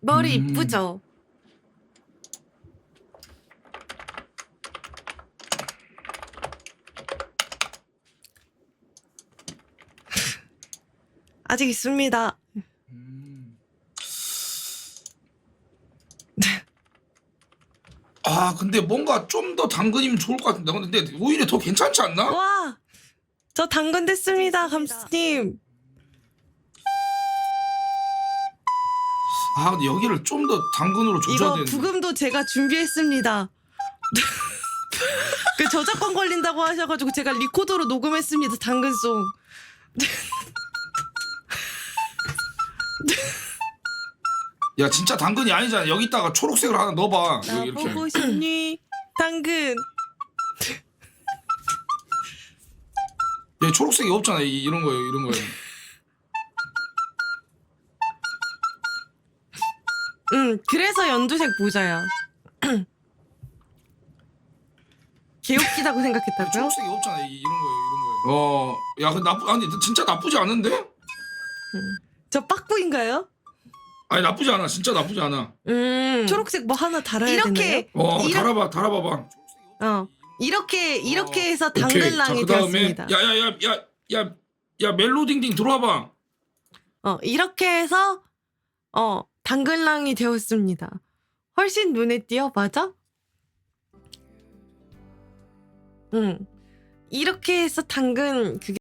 머리 음. 이쁘죠? 아직 있습니다. 음. 아 근데 뭔가 좀 더 당근이면 좋을 것 같은데 근데 오히려 더 괜찮지 않나? 와! 저 당근 됐습니다, 감스님. 아 근데 여기를 좀 더 당근으로 조져야 이거 되는데 부금도 제가 준비했습니다. 그 저작권 걸린다고 하셔가지고 제가 리코더로 녹음했습니다, 당근송. 야 진짜 당근이 아니잖아 여기다가 초록색을 하나 넣어봐 나 여기 이렇게 보고 싶니? 당근. 여기 초록색이 없잖아 이, 이런 거요 이런 거요 응, 그래서 연두색 모자야. 개웃기다고 생각했다고요? 초록색이 없잖아 이, 이런 거요 이런 거요 어야 근데 나쁘 아니 진짜 나쁘지 않은데? 저 빠꾸인가요? 아니 나쁘지 않아 진짜 나쁘지 않아 음. 초록색 뭐 하나 달아야 이렇게 어 이런- 달아봐 달아봐봐 되나요? 어. 이렇게 이렇게 어, 해서 오케이. 당근랑이 자, 그다음에 되었습니다. 야야야 야 야 야 멜로딩딩 들어와봐 어, 이렇게 해서 어, 당근랑이 되었습니다. 훨씬 눈에 띄어 맞아? 응. 이렇게 해서 당근 그게